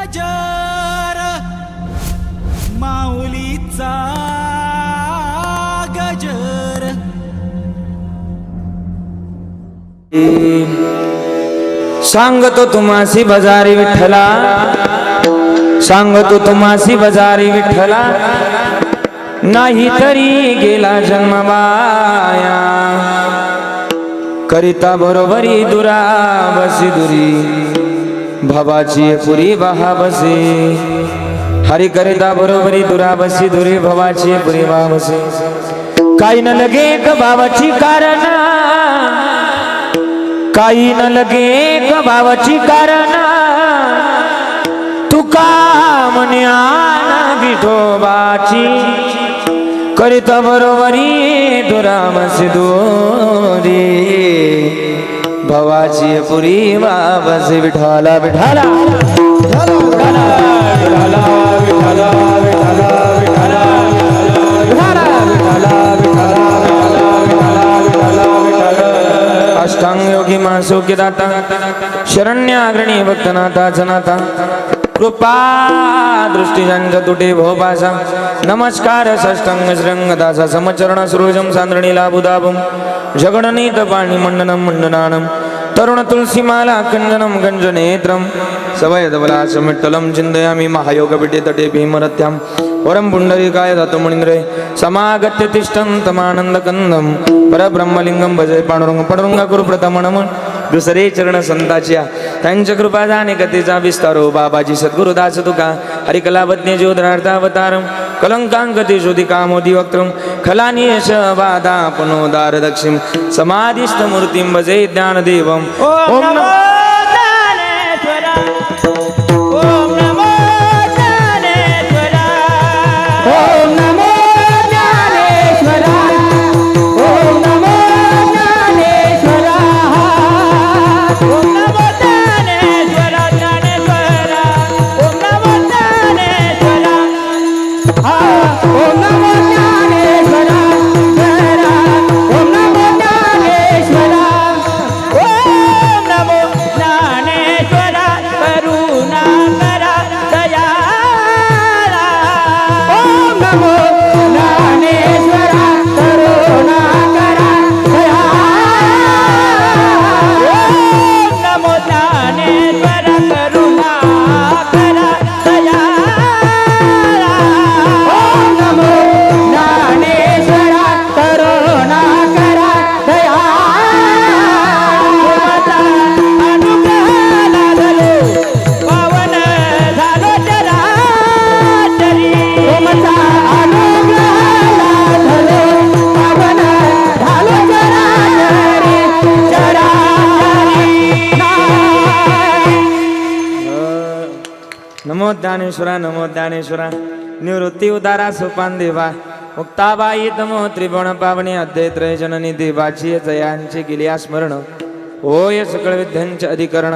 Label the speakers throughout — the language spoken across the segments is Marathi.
Speaker 1: गजर माऊलीचा गजर.
Speaker 2: सांगतो तुम्हासी बजारी विठ्ठला. सांगतो तुम्हासी बजारी विठ्ठला. नाही तरी गेला जन्मबाया. करिता बरोबरी दुरा बसी दुरी. भवाची पुरी बहा बसे। हरी करिता बरोबरी दुरा बसी दुरी भवाची पुरी बहा बसे। काही न लगे ग भावाची कारण। काही न लगे ग भावाची कारण। तुका म्हणे करिता विठोबाची। करीत बरोबरी दुराम देवाची पुरी बाबास विठाला विठाला विठाला विठाला विठाला दाता अष्टांगयोगी अग्रणी शरण्याग्रणी भक्तनाथा जनाता कृपा दृष्टीजंग तुटे भोपासा. नमस्कार सष्टांग श्रंगदासा. समचरण सरोजम सांद्रणीला बुदाबम जगणनीत पाणी मंडनम मंडनानम. तरुण तुलसी माला कंजनम गंजनेत्रम सवयधवलासमिट्टलं चिन्तयामि महायोगपीठे तटे भीमरथ्यां वरं पुण्डरीकाय दत्तमुनिन्द्रे समागत्य तिष्ठं तमानन्दकन्दं परब्रह्मलिङ्गं भजे पाणुरङ्ग पडुरङ्ग कुरुप्रतमणमन् दुसरे चरण संताच्या. त्यांच्या कृपा जाणे कथेचा विस्तारो बाबाजी सद्गुरुदास तुका. हरिकलावज्ञ ज्योतिरार्थावतारम कलंकांकते शोधी कामोदी वक्त्रम खलानी यश बाधा पुनोदार दक्षिम समाधिस्थ मूर्तिम भजे ज्ञानदेवम. ओम
Speaker 1: ज्ञानेश्वरा
Speaker 2: निवृत्ती उदारा सुपान देवा मुक्ताबाई तमो त्रिभुवन पावनी अध्यय जननी देवाची जयांची गिलिया स्मरण होय सकळ विद्यांचे अधिकरण.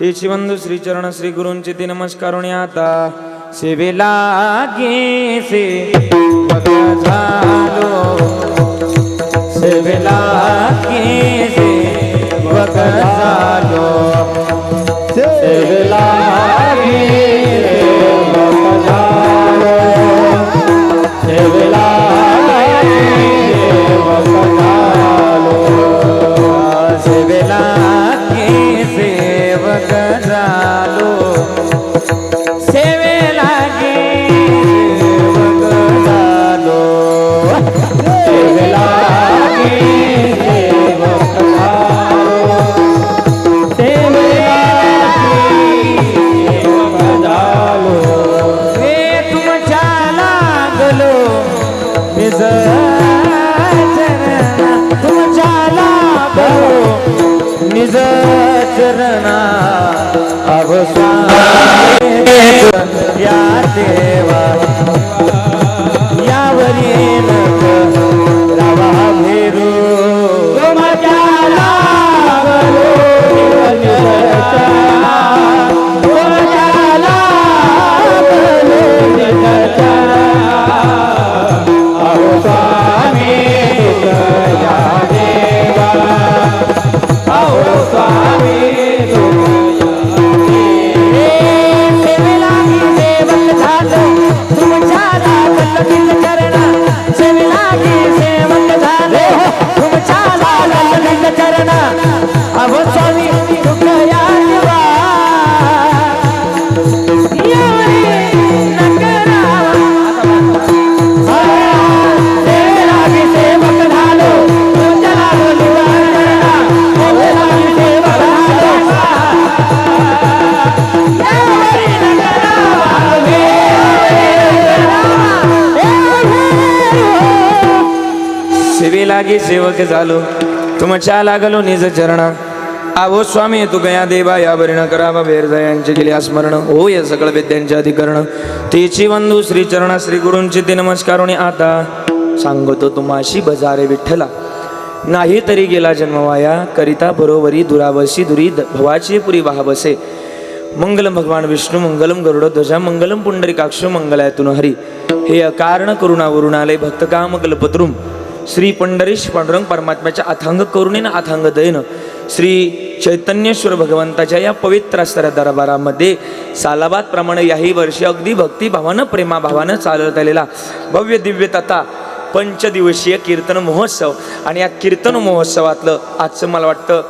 Speaker 2: ते बंधू श्रीचरण श्री गुरूंचे ती नमस्कारुणी आता. शिवेला गे से झालो. शिवेला गे से झालो. शिवेला सेवेला ದೇವಾ लागी सेवक झालो. तुमच्या लागलो निज चरण. आवो स्वामी तू गया देवा या बरीण करावा बेरजा यांचे केले स्मरण हो या सगळं विद्यांचे अधिकरण. तेची बंधू श्री चरण श्री गुरूंची ते नमस्कार आता. सांगतो तुम्हाशी बजारे विठ्ठला. नाही तरी गेला जन्मवाया करिता बरोबरी दुरावशी दुरी द- भवाची पुरी वाह बसे. मंगलम भगवान विष्णू मंगलम गरुड ध्वजा मंगलम पुंडरीकाक्ष मंगलायतून हरी. हे अकारण करुणा वरुणालय भक्तकाम कल्पतरुम. श्री पंढरीश पांडुरंग परमात्म्याच्या अथांग करुणेनं अथांग दयन श्री चैतन्येश्वर भगवंताच्या या पवित्र असणाऱ्या दरबारामध्ये सालाबादप्रमाणे याही वर्षी अगदी भक्तिभावानं प्रेमाभावानं चालत आलेला भव्य दिव्य तथा पंचदिवसीय कीर्तन महोत्सव. आणि या कीर्तन महोत्सवातलं आजचं मला वाटतं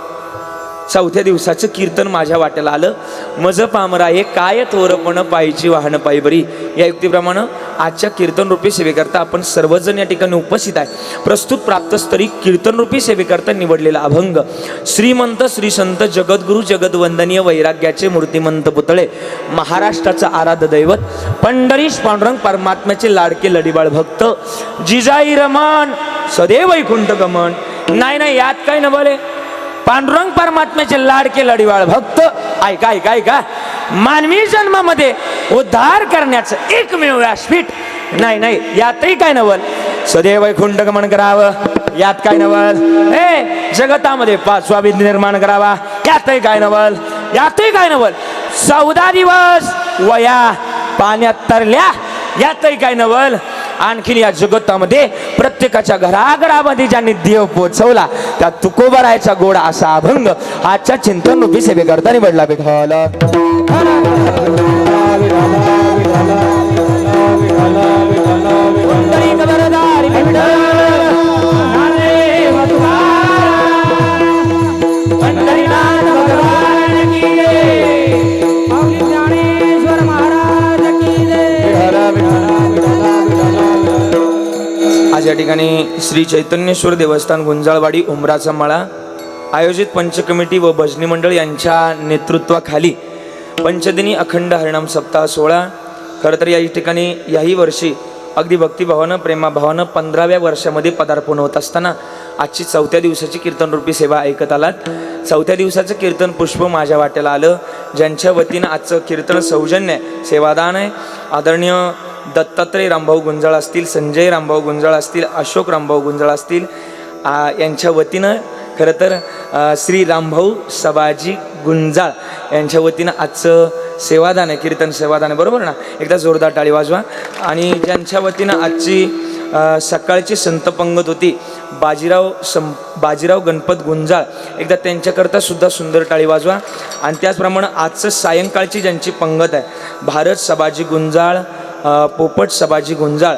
Speaker 2: चौथ्या दिवसाचं कीर्तन माझ्या वाट्याला आलं. मज पामरा हे काय थोरपण पायीची वाहनं पायी बरी. या युक्तीप्रमाणे आजच्या कीर्तनरूपी सेवेकरता आपण सर्वजण या ठिकाणी उपस्थित आहे. प्रस्तुत प्राप्तस्तरी कीर्तनरूपी सेवेकरता निवडलेला अभंग श्रीमंत श्रीसंत जगद्गुरु जगदवंदनीय वैराग्याचे मूर्तिमंत पुतळे महाराष्ट्राचं आराध्य दैवत पंढरीश पांडुरंग परमात्म्याचे लाडके लढीबाळ भक्त जिजाई रमण सदैव वैकुंठ गमन. नाही नाही यात काय न बोले पांडुरंग परमात्म्याचे लाडके लढीवाळ भक्त. ऐका ऐका ऐका मानवी जन्मामध्ये उद्धार करण्याचं एकमेव व्यासपीठ. नाही नाही यातही काय नवल? सदैव वैकुंठ गमन करावं यात काय नवल? हे जगतामध्ये पाचवा विधी निर्माण करावा यातही काय नवल? यातही काय नवल? चौदा दिवस वया पाण्यात तरल्या यातही काय नवल? आणखीन या जगतामध्ये प्रत्येकाच्या घराघरामध्ये ज्यांनी देव पोचवला त्या तुकोबरायचा गोडा असा अभंग आजच्या चिंतन रूपी सेवेकरता निवडला हल या ठिकाणी श्री चैतन्येश्वर देवस्थान गुंजाळवाडी उमराचा मळा आयोजित पंच कमिटी व भजनी मंडळ यांच्या नेतृत्वाखाली पंचदिनी अखंड हरिणाम सप्ताह सोहळा. खरं तर या ठिकाणी याही वर्षी अगदी भक्तिभावानं प्रेमाभावानं पंधराव्या वर्षामध्ये पदार्पण होत असताना आजची चौथ्या दिवसाची कीर्तनरूपी सेवा ऐकत आलात. चौथ्या दिवसाचं कीर्तन पुष्प माझ्या वाट्याला आलं. ज्यांच्या वतीनं आजचं कीर्तन सौजन्य आहे, सेवादान आहे. आदरणीय दत्तात्रय रामभाऊ गुंजाळ असतील संजय रामभाऊ गुंजाळ असतील अशोक रामभाऊ गुंजाळ असतील यांच्या वतीनं खरं तर श्री रामभाऊ सबाजी गुंजाळ यांच्या वतीनं आजचं सेवादान आहे कीर्तन सेवादान आहे बरोबर ना? एकदा जोरदार टाळी वाजवा. आणि ज्यांच्या वतीनं आजची सकाळची संत पंगत होती बाजीराव सं बाजीराव गणपत गुंजाळ एकदा त्यांच्याकरता सुद्धा सुंदर टाळी वाजवा. आणि त्याचप्रमाणे आजचं सायंकाळची ज्यांची पंगत आहे भारत सबाजी गुंजाळ पोपट सबाजी गुंजाळ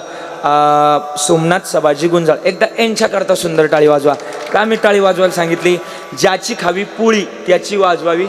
Speaker 2: सोमनाथ सबाजी गुंजाळ. एकदा यांच्याकरता सुंदर टाळी वाजवा. का मी टाळी वाजवायला सांगितली? ज्याची खावी पोळी त्याची वाजवावी.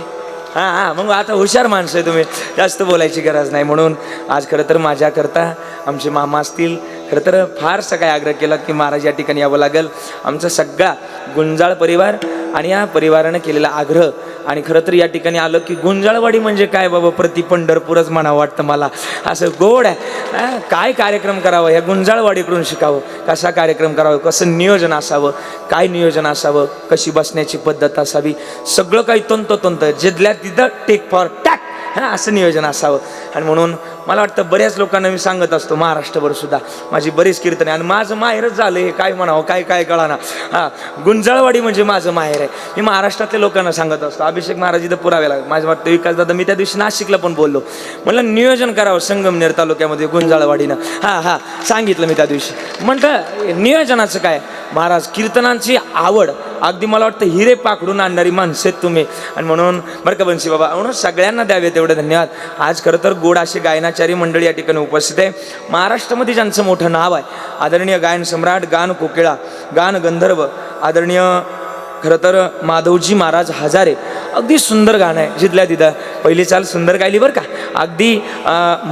Speaker 2: हां हां मग आता हुशार माणसं आहे तुम्ही. जास्त बोलायची गरज नाही. म्हणून आज खरं तर माझ्याकरता आमचे मामा असतील. खरं तर फारसा काय आग्रह केला की महाराज या ठिकाणी यावं लागेल. आमचा सगळा गुंजाळ परिवार आणि या परिवारानं केलेला आग्रह आणि खरं तर या ठिकाणी आलं की गुंजाळवाडी म्हणजे काय बाबा? प्रति पंढरपूरच म्हणावं वाटतं मला. असं गोड आहे. काय कार्यक्रम करावं? या गुंजाळवाडीकडून शिकावं. कसा कार्यक्रम करावा? कसं नियोजन असावं? काय नियोजन असावं? कशी बसण्याची पद्धत असावी? सगळं काही तंतोतंत. जिथल्या तिथं टेक फॉर टॅक हां असं नियोजन असावं. आणि म्हणून मला वाटतं बऱ्याच लोकांना मी सांगत असतो महाराष्ट्रभर सुद्धा माझी बरीच कीर्तन. आहे आणि माझं माहेरच झालं हे काय म्हणावं काय काय कळाना. हां गुंजाळवाडी म्हणजे माझं माहेर आहे. मी महाराष्ट्रातल्या लोकांना सांगत असतो अभिषेक महाराज इथं पुरावेला माझं वाटतं विकास दादा मी त्या दिवशी नाशिकला पण बोललो. म्हणलं नियोजन करावं संगमनेर तालुक्यामध्ये गुंजाळवाडीनं. हां हां सांगितलं मी त्या दिवशी. म्हटलं नियोजनाचं काय? महाराज कीर्तनांची आवड. अगदी मला वाटतं हिरे पाकडून आणणारी माणसं आहेत तुम्ही. आणि म्हणून बरं का बंशी बाबा म्हणून सगळ्यांना द्यावे तेवढे धन्यवाद. आज खरं तर गोड असे गायनाचारी मंडळी या ठिकाणी उपस्थित आहे. महाराष्ट्रामध्ये ज्यांचं मोठं नाव आहे आदरणीय गायन सम्राट गान कोकिळा गान गंधर्व आदरणीय खरं तर माधवजी महाराज हजारे. अगदी सुंदर गाणं आहे जिथल्या तिथं. पहिली चाल सुंदर गायली बरं का? अगदी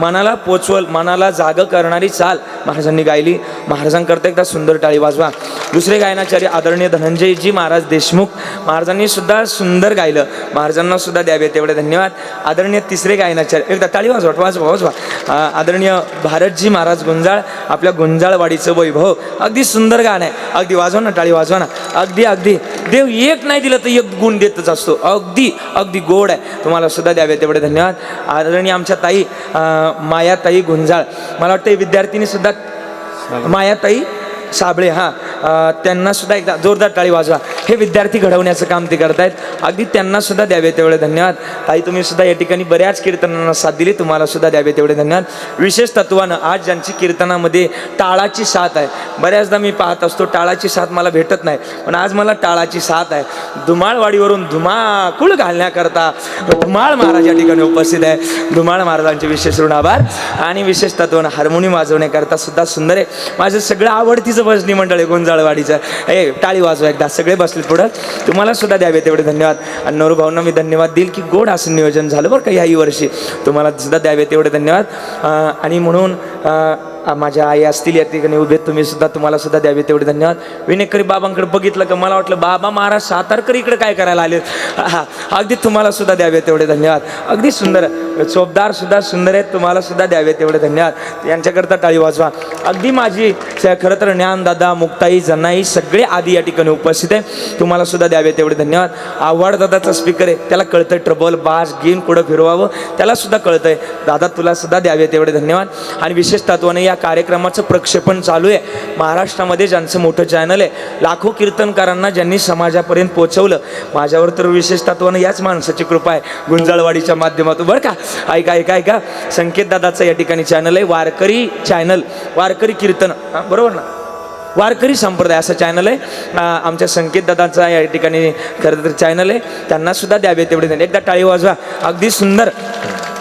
Speaker 2: मनाला पोचवल मनाला जाग करणारी चाल महाराजांनी गायली. महाराजांकरता एकदा सुंदर टाळी वाजवा. दुसरे गायनाचार्य आदरणीय धनंजयजी महाराज देशमुख महाराजांनी सुद्धा सुंदर गायलं. महाराजांना सुद्धा द्यावे तेवढे धन्यवाद. आदरणीय तिसरे गायनाचार्य एकदा टाळी वाजवा वाजवा वाजवा आदरणीय भारतजी महाराज गुंजाळ आपल्या गुंजाळवाडीचं वैभव. अगदी सुंदर गाणं आहे. अगदी वाजवा ना टाळी वाजवा ना. अगदी अगदी. देव एक नाही दिलं तर एक गुण देतच असतो. अगदी अगदी गोड आहे. तुम्हाला सुद्धा द्यावे तेवढे धन्यवाद. आदरणीय आमच्या ताई अं, मायाताई गुंजाळ. मला वाटतं विद्यार्थिनी सुद्धा मायाताई साबळे हां. त्यांना सुद्धा एकदा जोरदार टाळी वाजवा. हे विद्यार्थी घडवण्याचं काम ते करतायत. अगदी त्यांना सुद्धा द्यावे तेवढे धन्यवाद. ताई तुम्ही सुद्धा या ठिकाणी बऱ्याच कीर्तनांना साथ दिली तुम्हाला सुद्धा द्यावे तेवढे धन्यवाद. विशेष तत्वानं आज ज्यांची कीर्तनामध्ये टाळाची साथ आहे. बऱ्याचदा मी पाहत असतो टाळाची साथ मला भेटत नाही पण आज मला टाळाची साथ आहे. धुमाळवाडीवरून धुमाकूळ घालण्याकरता धुमाळ महाराज या ठिकाणी उपस्थित आहे. धुमाळ महाराजांचे विशेष ऋण आभार. आणि विशेष तत्वानं हार्मोनियम वाजवण्याकरता सुद्धा सुंदर आहे. माझं सगळं आवडतीचं भजनी मंडळ आहे गोंजाळवाडीचं. ए टाळी वाजवा एकदा सगळे बसले पुढं. तुम्हाला सुद्धा द्यावे तेवढे धन्यवाद. आणि नवरू भाऊंना मी धन्यवाद देईल की गोड असं नियोजन झालं बरं का ह्याही वर्षी. तुम्हाला सुद्धा द्यावे तेवढे धन्यवाद. आणि म्हणून माझ्या आई असतील या ठिकाणी उभे तुम्ही सुद्धा तुम्हाला सुद्धा द्यावी तेवढे धन्यवाद. विनेकरी बाबांकडे बघितलं का मला वाटलं बाबा महाराज सातारकर इकडे काय करायला आले हा, अगदी तुम्हाला सुद्धा द्यावे तेवढे धन्यवाद. अगदी सुंदर चोपदार सुद्धा सुंदर आहेत तुम्हाला सुद्धा द्यावे तेवढे धन्यवाद. यांच्याकरता टाळी वाजवा. अगदी माझी खरं तर ज्ञानदादा मुक्ताई जनाई सगळे आधी या ठिकाणी उपस्थित आहे तुम्हाला सुद्धा द्यावे तेवढे धन्यवाद. आव्हाड दादाचा स्पीकर आहे त्याला कळतंय ट्रबल बास गेन कुठं फिरवावं त्याला सुद्धा कळतंय. दादा तुला सुद्धा द्यावे तेवढे धन्यवाद. आणि विशेष तत्वाने या कार्यक्रमाचं प्रक्षेपण चालू आहे. महाराष्ट्रामध्ये ज्यांचं मोठं चॅनल आहे लाखो कीर्तनकारांना ज्यांनी समाजापर्यंत पोहोचवलं. माझ्यावर तर विशेष तत्वानं याच माणसाची कृपा आहे. गुंजाळवाडीच्या माध्यमातून. बरं का? ऐका ऐका ऐका. संकेत दादाचं या ठिकाणी चॅनल आहे. वारकरी चॅनल वारकरी कीर्तन. हां, बरोबर ना? वारकरी संप्रदाय असं चॅनल आहे. आमच्या संकेतदादाचा या ठिकाणी खरं तर चॅनल आहे. त्यांना सुद्धा द्यावे तेवढे एकदा टाळी वाजवा. अगदी सुंदर.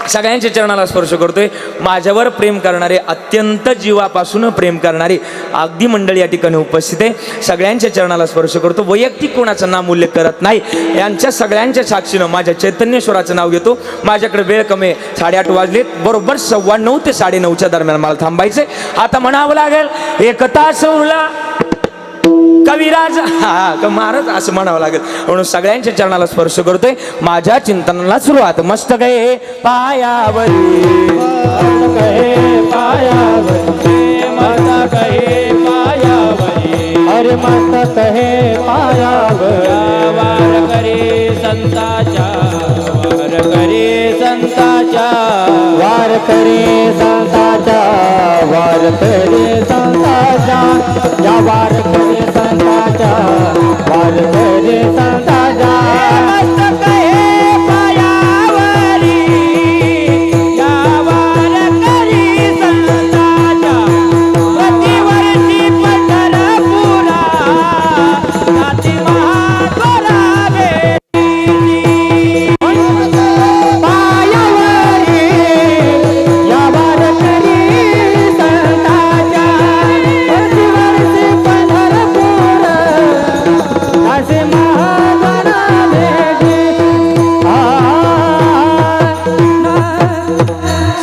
Speaker 2: सगळ्यांच्या चरणाला स्पर्श करतोय. माझ्यावर प्रेम करणारे अत्यंत जीवापासून प्रेम करणारे अगदी मंडळी या ठिकाणी उपस्थित आहे. सगळ्यांच्या चरणाला स्पर्श करतो. वैयक्तिक कोणाचं नाम उल्लेख करत नाही. यांच्या सगळ्यांच्या साक्षीनं माझ्या चैतन्यश्वराचं नाव घेतो. माझ्याकडे वेळ कमी साडेआठ वाजलेत. बरोबर सव्वा नऊ ते साडेनऊच्या दरम्यान मला थांबायचंय. आता म्हणावं लागेल एक तास कविराज हा महाराज असं म्हणावं लागेल. म्हणून सगळ्यांच्या चरणाला स्पर्श करतोय. माझ्या चिंतनाला सुरुवात. मस्त गे पायावरी
Speaker 1: कहे
Speaker 2: अरे माता कहे पायावर
Speaker 1: वार करे
Speaker 2: संताचा वार करे संताचा वार करे संताचा वार करे संताचा
Speaker 1: या वार करे
Speaker 2: संताचा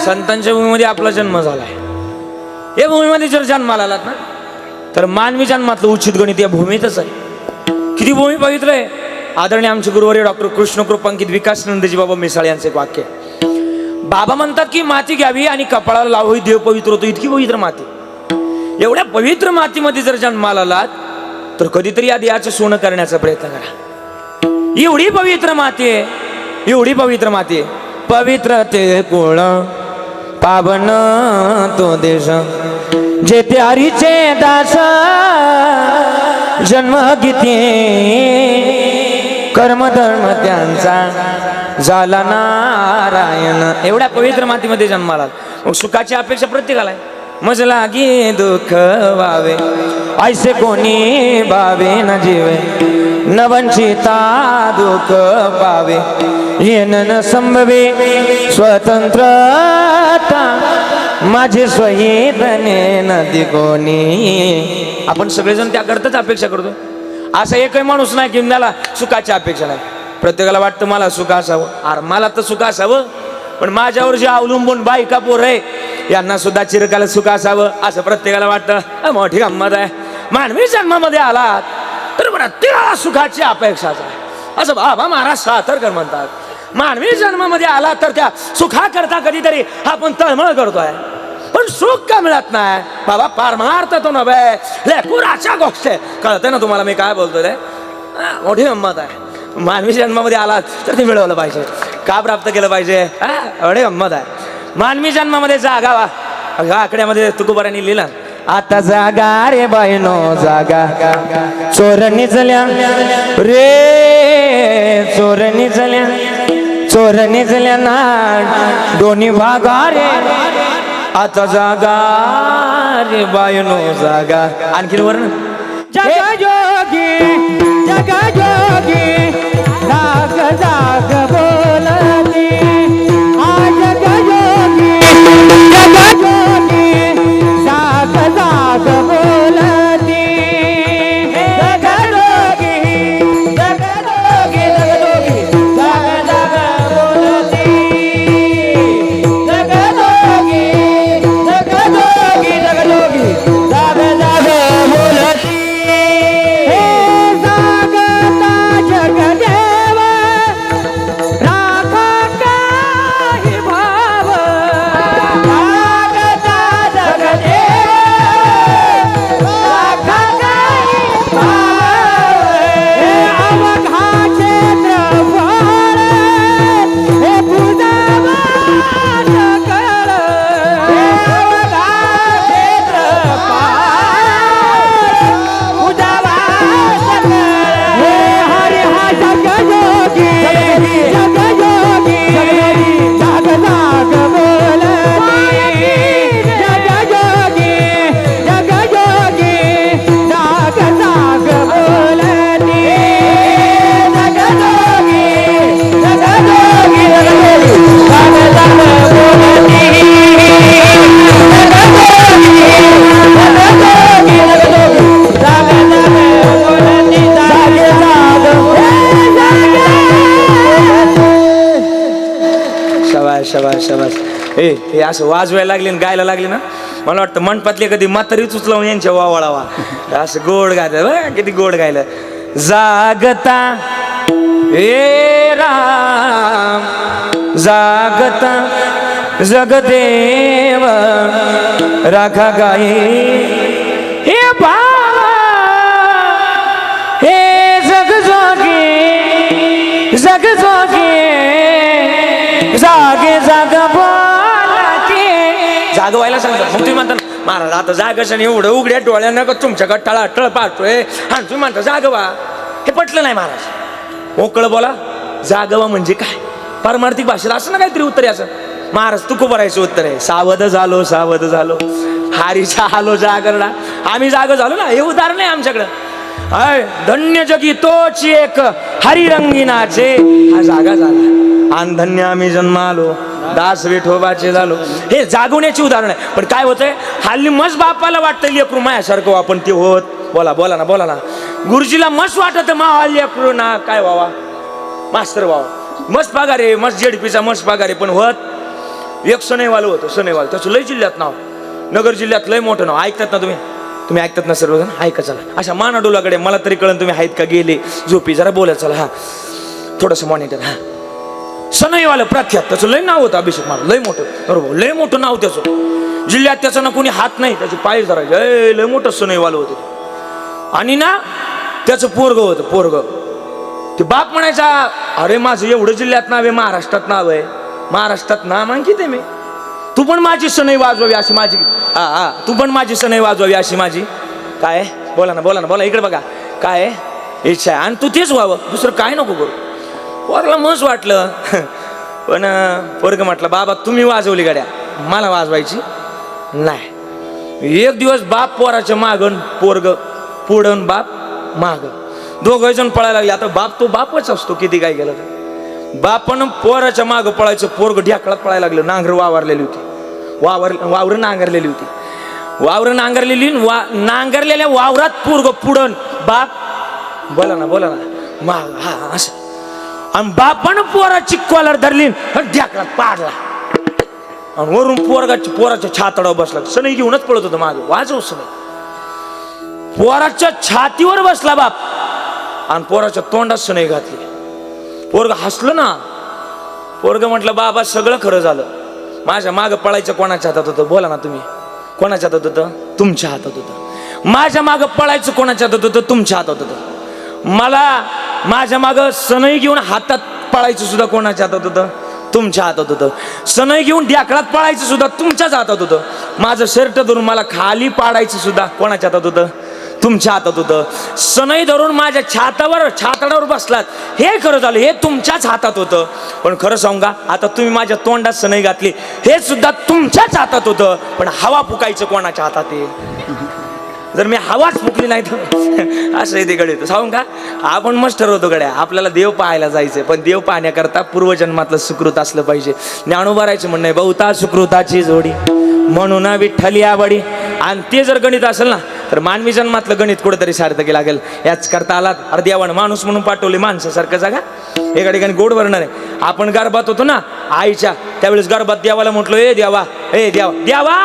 Speaker 2: संतांच्या भूमीमध्ये आपला जन्म झालाय या भूमीमध्ये जर जन्माला आलात ना तर मानवी जन्मातलं उचित गणित या भूमीतच आहे. किती भूमी पवित्र आहे. आदरणीय आमचे गुरुवारी डॉक्टर कृष्ण कृपांकित विकास नंदजी बाबा मिसाळ यांचे एक वाक्य बाबा म्हणतात की माती घ्यावी आणि कपाळाला लावू देव पवित्र होतो. इतकी पवित्र माती. एवढ्या पवित्र मातीमध्ये जर जन्माला आलात तर कधीतरी या देहाचं सोनं करण्याचा प्रयत्न करा. एवढी पवित्र माती आहे एवढी पवित्र माती आहे. पवित्र ते कोण पावन तो देश जे त्यारीचे दास जन्म गीते कर्मधर्म त्यांचा झाला नारायण. एवढ्या पवित्र मातीमध्ये जन्माला. मग सुखाची अपेक्षा प्रत्येकाला आहे. मज लागी दुःख वावे। ऐसे कोणी भावे न जीवे न वंचिता दुख पावे। येन न संभवे स्वतंत्रता माझे स्वहितने नदी कोणी आपण सगळेजण त्याकरताच अपेक्षा करतो. असा एकही माणूस नाही की मला सुखाची अपेक्षा नाही. प्रत्येकाला वाटतं मला सुख असावं. अरे मला तर सुख असावं. पण माझ्यावर जे अवलंबून बायका पोर आहे यांना सुद्धा चिरकाल सुख असावं असं प्रत्येकाला वाटतं. मोठी गंमत आहे. मानवी जन्मामध्ये आलात तर प्रत्येकाला सुखाची अपेक्षाच आहे. असं बाबा महाराज सातरकर म्हणतात. मानवी जन्मामध्ये आला तर त्या सुखाकरता कधीतरी आपण तळमळ करतोय. पण सुख का मिळत नाही? बाबा पारमार्थ तो नव्हे लेकुराच्या गोष्ट. आहे कळतं ना तुम्हाला मी काय बोलतो रे? मोठी गंमत आहे. मानवी जन्मामध्ये आलात तर ते मिळवलं पाहिजे. का प्राप्त केलं पाहिजे? हा, एवढी गंमत आहे. मानवी जन्मामध्ये जागा वा. ह्या आकड्यामध्ये तुकोबारांनी लिहिलं.
Speaker 3: आता जागा रे बायनो जागा. चोर निजल्या. रे चोर निजल्या. चोर निजल्या ना. दोन्ही भागा रे. आता जागा रे बायनो जागा. आणखीन वर्ण? जगजोगी जगजोगी जाग जाग बोलती.
Speaker 2: ए हे असं वाजवायला लागले आणि गायला लागले ना? मला वाटतं मंडपातले कधी म्हातारीच उचलावून यांच्या वावळावा. असं गोड गायलं किती गोड गायलं. जागता ए राम जागता जगदेव राखा गाई. हे बाबा हे जग जोगे जग जोगे जागे जागा जागवायला सांगतात मग तुम्ही म्हणता महाराज आता जागशन एवढं उघड्या डोळ्यानं का तुमच्याकडे टळा टळ पाहतोय? आणि तुम्ही म्हणता जागवा. हे पटलं नाही महाराज. मोकळं बोला. जागवा म्हणजे काय? पारमार्थिक भाषेत असं ना काहीतरी उत्तर आहे असं. महाराज तू खूप भरायचं उत्तर आहे. सावध झालो सावध झालो. हारीचा आलो जागरला आम्ही जाग झालो ना हे उदाहरण आहे आमच्याकडं. अय धन्य जगी तोच एक हरिरंगिनाचे. हा जागा झाला. आणि धन्य आम्ही जन्मालो. दास विठोबाचे झालो. हे जागवण्याचे उदाहरण आहे. पण काय होतंय? हल्ली मस बापाला वाटतं लेकरू मायासारखं आपण ते होत. बोला बोला ना बोला ना. गुरुजीला मस्त वाटत मा लेकरू ना. काय व्हावा मास्तर व्हावा मस्त पगार आहे मस्त जेडपीचा मस्त पगार आहे पण होत. एक सनेवाल होतं सनेवाल त्याचं लय जिल्ह्यात नाव. नगर जिल्ह्यात लय मोठं नाव. ऐकतात ना तुम्ही? तुम्ही ऐकतात ना सर्वजण? ऐका चला. अशा मानाडोलाकडे मला तरी कळन तुम्ही आहेत का गेले? झोपी जरा बोला चला हा. थोडंसं मॉनिटर हा. सनईवालं प्रख्यात त्याचं लय नाव होतं अभिषेक महाराज लय मोठं बरोबर लय मोठं नाव त्याचं. जिल्ह्यात त्याचं ना कोणी हात नाही त्याचे पाय धरायचे ए, लय मोठं सनईवालं होतं आणि ना त्याचं पोरग होतं पोरग. ते बाप म्हणायचा अरे माझं एवढं जिल्ह्यात नाव आहे महाराष्ट्रात नाव आहे. महाराष्ट्रात नाम आणखी ते मी. तू पण माझी सनई वाजवावी अशी माझी. हा हा तू पण माझी सनई वाजवावी अशी माझी. काय बोला ना बोला ना बोला इकडे बघा. काय आहे? इच्छा आहे. आणि तू तेच व्हावं दुसरं काय नको करू. पोरला मस्त वाटलं. पण पोरग म्हटलं बाबा तुम्ही वाजवली गाड्या. मला वाजवायची नाही. एक दिवस बाप पोराच्या मागण पोरग पुढण बाप माग. दोघं जण पळायला लागले. आता बाप तो बापच असतो किती काय गेलं बापन पोराच्या मागं पळायचं पोरग ढ्याकळात पळायला लागलं नांगर वावरलेली होती. वावर वावर नांगरलेली होती. वावर नांगरलेली वा नांगरलेल्या वावरात पोरग पुढण बाप बोला ना बोला ना माग हा असं. आणि बापानं पोराची कॉलर धरली ढ्याकळात पाडला. आणि वरून पोरगाची पोराच्या छातडावर बसला. सनई घेऊनच पळत होतं माझं वाजव सनई. पोराच्या छातीवर बसला बाप. आणि पोराच्या तोंडात सनई घातली. पोरग हसलं ना. पोरग म्हटलं बाबा सगळं खरं झालं. माझ्या माग पळायचं कोणाच्या हातात होतं? बोला ना तुम्ही. कोणाच्या हातात होतं? तुमच्या हातात होतं. माझ्या माग पळायचं कोणाच्या हातात होतं? तुमच्या हातात होतं. मला माझ्या माग सनई घेऊन हातात पळायचं सुद्धा कोणाच्या हातात होतं? तुमच्या हातात होतं. सनई घेऊन ढ्याकळात पळायचं सुद्धा तुमच्याच हातात होतं. माझं शर्ट धरून मला खाली पाडायचं सुद्धा कोणाच्या हातात होतं? तुमच्या हातात होतं. सनई धरून माझ्या छातावर छाताडावर बसलात. हे खरं झालं हे तुमच्याच हातात होतं. पण खरं सांग आता तुम्ही माझ्या तोंडात सनई घातली हे सुद्धा तुमच्याच हातात होतं. पण हवा फुकायचं कोणाच्या हातात आहे? जर मी हवाच फुकली नाही तर असं येते. गडे सांगू का? आपण मस्त ठरवतो गड्या. आपल्याला देव पाहायला जायचंय. पण देव पाहण्याकरता पूर्वजन्मातलं सुकृत असलं पाहिजे. ज्ञानोबारायचं म्हणणं आहे बहुता सुकृताची जोडी. म्हणून विठ्ठली आवडी. आणि ते जर गणित असेल ना तर मानवी जन्मातलं गणित कुठेतरी सार्थकी लागेल. याच करता आलात अरे देवानं माणूस म्हणून पाठवले माणसासारखं जागा. एका ठिकाणी गोड वर्णन आहे. आपण गर्भात होतो ना आईच्या त्यावेळेस गर्भात देवाला म्हटलो ए देवा ए देवा द्यावा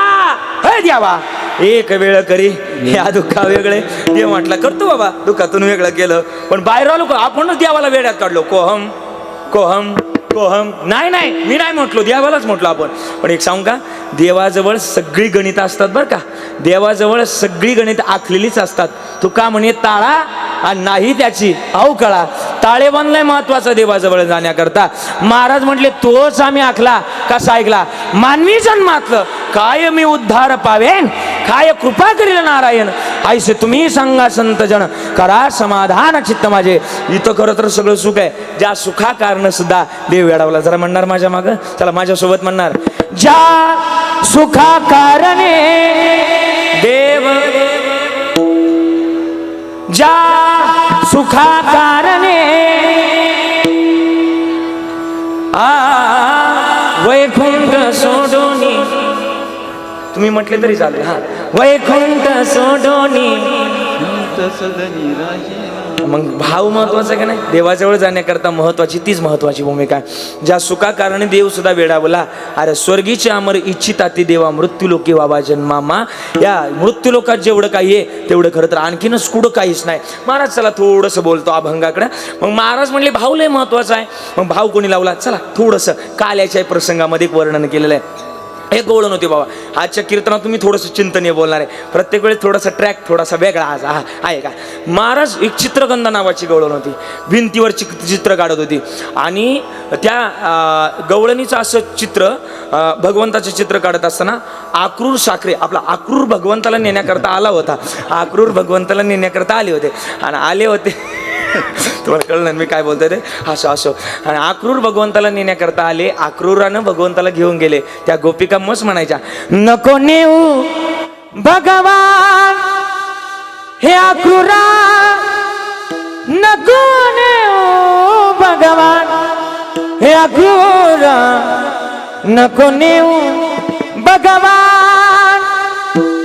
Speaker 2: हे द्यावा एक वेळ करी. या दुःखा वेगळे. ते म्हटलं करतो बाबा. दुःखातून वेगळं केलं. पण बाहेर आलो का? आपणच देवाला वेड्यात काढलो. कोहम कोहम. कोहम नाही नाही मी नाही म्हटलो देवालाच म्हटलो आपण. पण एक सांगू का? देवाजवळ सगळी गणित असतात बरं का. देवाजवळ सगळी गणित आखलेलीच असतात. तू का म्हणे ताळा? आणि नाही त्याची अहो कळा. लय महत्त्वाचा देवाजवळ जाण्याकरता. महाराज म्हटले तोच आम्ही आखला. कसा ऐकला? मानवी जन्मातलं. काय मी उद्धार पावेन? काय कृपा करील नारायण? आईसे तुम्ही सांगा संत जण. करा समाधान चित्त माझे. इथं खरं तर सगळं सुख आहे. ज्या सुखा कारण सुद्धा देव वेडावला जरा म्हणणार माझ्या माग? चला माझ्यासोबत म्हणणार. ज्या सुखा कारणे देव ज्या सुखा कारणे आ वैकुंठ सोडोनी. तुम्ही म्हटले तरी चालेल हा. वैकुंठ सोडोनी. मग भाव महत्त्वाचा का नाही? देवाजवळ जाण्याकरता महत्वाची तीच महत्वाची भूमिका आहे. ज्या सुका कारणे देव सुद्धा वेडावला अरे स्वर्गीचे अमर इच्छिता ती देवा मृत्यूलोकी बाबा जन्मामा या मृत्यूलोकात जेवढं काही आहे तेवढं खरं तर आणखीनच कुठं काहीच नाही. महाराज चला थोडंसं बोलतो अभंगाकडे. मग महाराज म्हणले भाव लय महत्त्वाचा आहे. मग भाव कोणी लावला? चला थोडंसं काल्याच्या प्रसंगामध्ये वर्णन केलेलं आहे. हे गवळण होते बाबा. आजच्या कीर्तनात तुम्ही थोडंसं चिंतनीय बोलणार आहे. प्रत्येक वेळेस थोडासा ट्रॅक थोडासा वेगळा आज. हा आहे का? महाराज एक चित्रगंधा नावाची गवळण होती. भिंतीवर चिक चित्र काढत होती. आणि त्या गवळणीचं असं चित्र भगवंताचं चित्र काढत असताना आक्रूर साखरे आपला आक्रूर भगवंताला नेण्याकरता आला होता. आक्रूर भगवंताला नेण्याकरता आले होते. आणि आले होते. तुम्हाला कळलं ना मी काय बोलतोय ते असो असो आणि आक्रूर भगवंताला नेण्याकरता आले. आक्रूरानं भगवंताला घेऊन गेले. त्या गोपिका मस्त म्हणायच्या नको नेऊ भगवान हे आक्रूरा नको नेऊ भगवान हे आक्रूरा नको नेऊ भगवान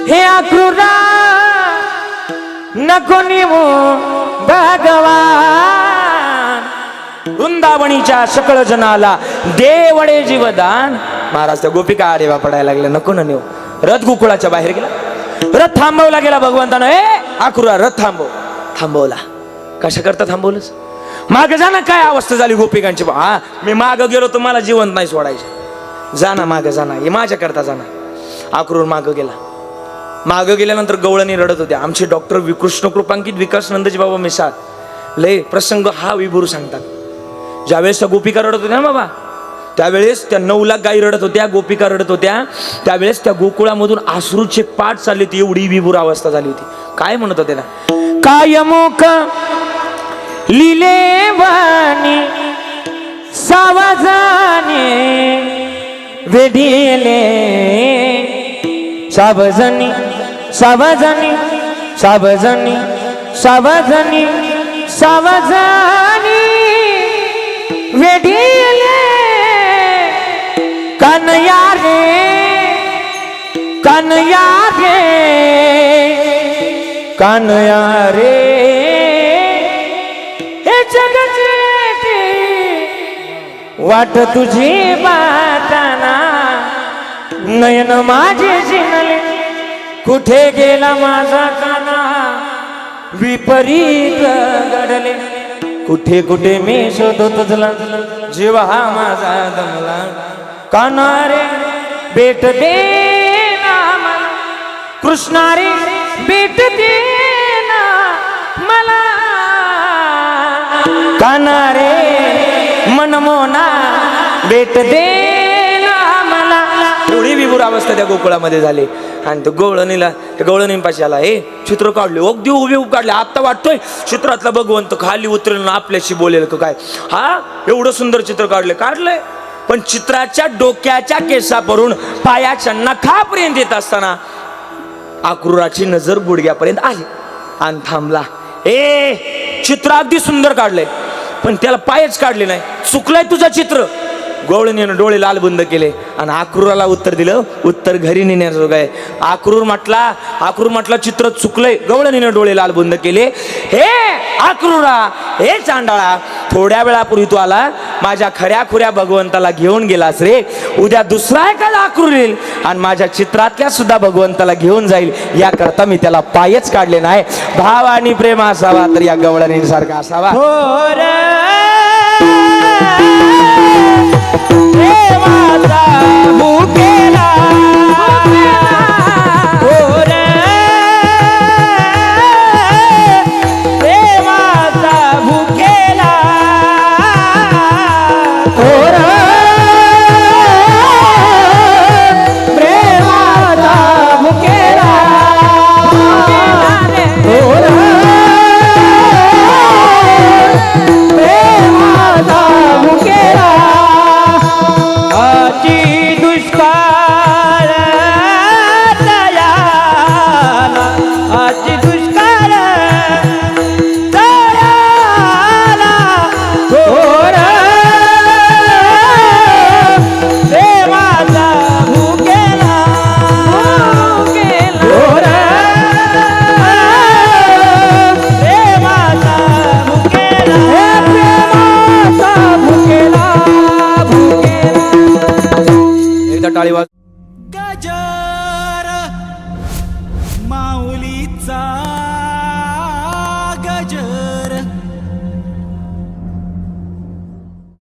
Speaker 2: हे आक्रूरा नको नेऊ भगवान. वृंदावणीच्या सकळ जनाला देवडे जीवदान. महाराज त्या गोपिका आरेवा पडायला लागल्या नको न नेऊ. रथ गोकुळाच्या बाहेर गेला. रथ थांबवला गेला भगवंतानं. ए आकुरा रथ थांबव. थांबवला. कशा करता थांबवलंच माग जा ना काय अवस्था झाली गोपिकांची? हा मी माग गेलो तर मला जिवंत नाही सोडायचं. जा ना माग जा हे माझ्या करता जा आक्रूर माग गेला. मागं गेल्यानंतर गवळणी रडत होत्या आमचे डॉक्टर विकृष्ण कृपांकित विकास नंदजी बाबा मिसाळ. लय प्रसंग हा विभूर सांगतात. ज्यावेळेस त्या गोपिका रडत होत्या ना बाबा त्यावेळेस त्या नऊ लाख गाई रडत होत्या गोपिका रडत होत्या त्यावेळेस त्या गोकुळामधून आसरूचे पाठ चालले होते एवढी विभूर अवस्था झाली होती. काय म्हणत होते ना? काय मुख लिले वाणी सावजाने वेढिले सावजनी सावधानी सावधानी सावधानी सावधानी. वेढिले कनया रे कनया रे कनया रे हे जगचे वाट तुझी बाताना नयन माझे कुठे गेला माझा काना? विपरीत घडले कुठे कुठे मी शोधत तुझला जीव हा माझा दमला काना रे बेट दे ना कृष्णा रे बेट दे ना मला. काना रे मनमोना बेट दे एवढी विभूर अवस्था त्या गोकुळामध्ये झाली. आणि तो गवळणीला त्या गवळणींपाशी आला हे चित्र काढले अगदी उभे उभे काढले आत्ता वाटतोय चित्रातला भगवंत खाली उतरेल आपल्याशी बोलेल का काय? हा? एवढं सुंदर चित्र काढले काढलंय. पण चित्राच्या डोक्याच्या केसावरून पायाच्या नखापर्यंत येत असताना आक्रुराची नजर गुडघ्यापर्यंत आली आणि थांबला. ए चित्र अगदी सुंदर काढलंय पण त्याला पायच काढले नाही. चुकलंय तुझं चित्र. गवळणीनं डोळे लाल बंद केले आणि आक्रूराला उत्तर दिलं उत्तर घरी नेण्याचं काय आक्रूर म्हटला आक्रूर म्हटला चित्र चुकलंय. गवळणीनं डोळे लाल बंद केले. हे आक्रूरा हे चांडाळा थोड्या वेळापूर्वी तू आला माझ्या खऱ्या खुऱ्या भगवंताला घेऊन गेलास रे. उद्या दुसरा एखादा आक्रूर येईल आणि माझ्या चित्रातल्या सुद्धा भगवंताला घेऊन जाईल. याकरता मी त्याला पायच काढले नाही. भाव आणि प्रेम असावा तर या गवळणीसारखा असावा. देवाचा भुकेला